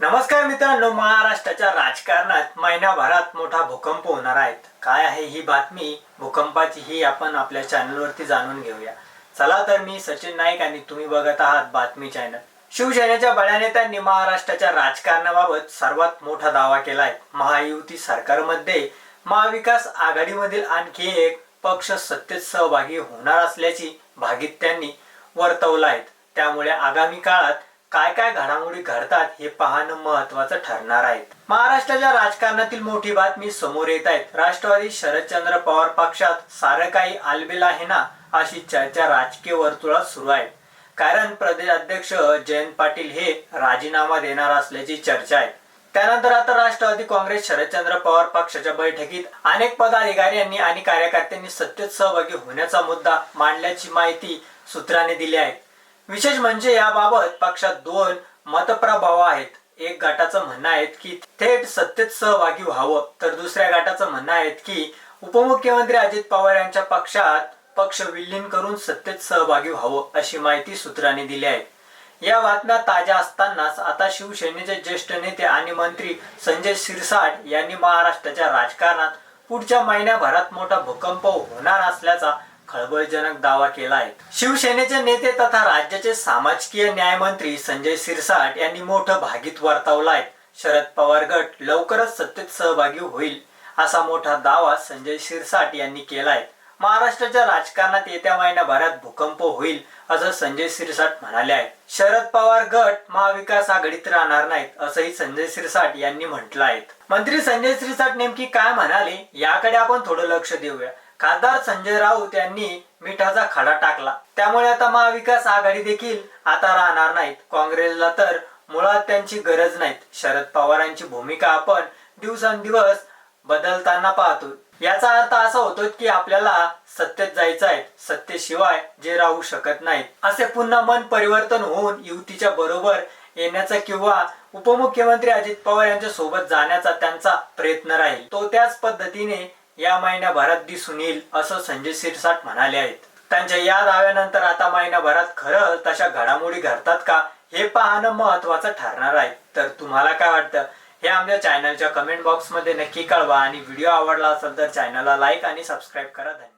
नमस्कार मित्रांनो महाराष्ट्राच्या राजकारणात महिन्याभरात मोठा भूकंप होणार आहेत काय आहे ही बातमी? भूकंपाची ही आपण आपल्या चॅनलवरती जाणून घेऊया. चला तर मी सचिन नाईक आणि तुम्ही बघत आहात बातमी चॅनल शिवसेनेच्या बड्या नेत्यांनी महाराष्ट्राच्या राजकारणाबाबत सर्वात मोठा दावा केलाय. महायुती सरकारमध्ये महाविकास आघाडीमधील आणखी एक पक्ष सत्तेत सहभागी होणार असल्याची भागीत त्यांनी वर्तवला आहेत त्यामुळे आगामी काळात काय काय घडामोडी घडतात हे पाहणं महत्वाचं ठरणार आहे. महाराष्ट्राच्या राजकारणातील मोठी बातमी समोर येत आहेत राष्ट्रवादी शरदचंद्र पवार पक्षात सारं काही आलबेल आहे ना अशी चर्चा राजकीय वर्तुळात सुरू आहे. कारण प्रदेश अध्यक्ष जयंत पाटील हे राजीनामा देणार असल्याची चर्चा आहे. त्यानंतर आता राष्ट्रवादी काँग्रेस शरदचंद्र पवार पक्षाच्या बैठकीत अनेक पदाधिकाऱ्यांनी आणि कार्यकर्त्यांनी सत्तेत सहभागी होण्याचा मुद्दा मांडल्याची माहिती सूत्रांनी दिली आहे. विशेष म्हणजे याबाबत पक्षात दोन मतप्रभाव आहेत. एक गटाचं म्हणणं आहे की थेट सत्तेत सहभागी व्हावं. तर दुसऱ्या गटाचं म्हणणं आहे की उपमुख्यमंत्री अजित पवार यांच्या पक्षात पक्ष विलीन करून सत्तेत सहभागी व्हावं अशी माहिती सूत्रांनी दिली आहे. या बातम्या ताज्या असतानाच आता शिवसेनेचे ज्येष्ठ नेते आणि मंत्री संजय शिरसाट यांनी महाराष्ट्राच्या राजकारणात पुढच्या महिन्याभरात मोठा भूकंप होणार असल्याचा खळबळजनक दावा केला आहे शिवसेनेचे नेते तथा राज्याचे सामाजिकीय न्यायमंत्री संजय सिरसाट यांनी मोठं भागीत वर्तवलं आहे शरद पवार गट लवकरच सत्तेत सहभागी होईल असा मोठा दावा संजय सिरसाट यांनी केलाय. महाराष्ट्राच्या राजकारणात येत्या महिन्याभरात भूकंप होईल असं संजय सिरसाट म्हणाले आहेत. शरद पवार गट महाविकास आघाडीत राहणार नाहीत असंही संजय सिरसाट यांनी म्हटलं आहे. मंत्री संजय सिरसाट नेमकी काय म्हणाले याकडे आपण थोडं लक्ष देऊया. खासदार संजय राऊत यांनी मिठाचा खडा टाकला. त्यामुळे आता महाविकास आघाडी देखील आता राहणार नाहीत. काँग्रेसला तर मुळात त्यांची गरज नाहीत. शरद पवारांची भूमिका आपण दिवसेंदिवस बदलताना पाहतो. याचा अर्थ असा होतो की आपल्याला सत्तेत जायचं आहे. सत्तेशिवाय जे राहू शकत नाहीत. असे पुन्हा मन परिवर्तन होऊन युतीच्या बरोबर येण्याचा किंवा उपमुख्यमंत्री अजित पवार यांच्या सोबत जाण्याचा त्यांचा प्रयत्न राहील. तो त्याच पद्धतीने या महिन्याभरात दिसून येईल असं संजय सिरसाट म्हणाले आहेत. त्यांच्या या दाव्यानंतर आता महिन्याभरात खरं तशा घडामोडी घडतात का हे पाहणं महत्वाचं ठरणार आहे. तर तुम्हाला काय वाटतं? हे आमच्या चॅनलच्या कमेंट बॉक्समध्ये नक्की कळवा आणि व्हिडिओ आवडला असेल तर चॅनलला लाईक आणि सबस्क्राईब करा. धन्यवाद.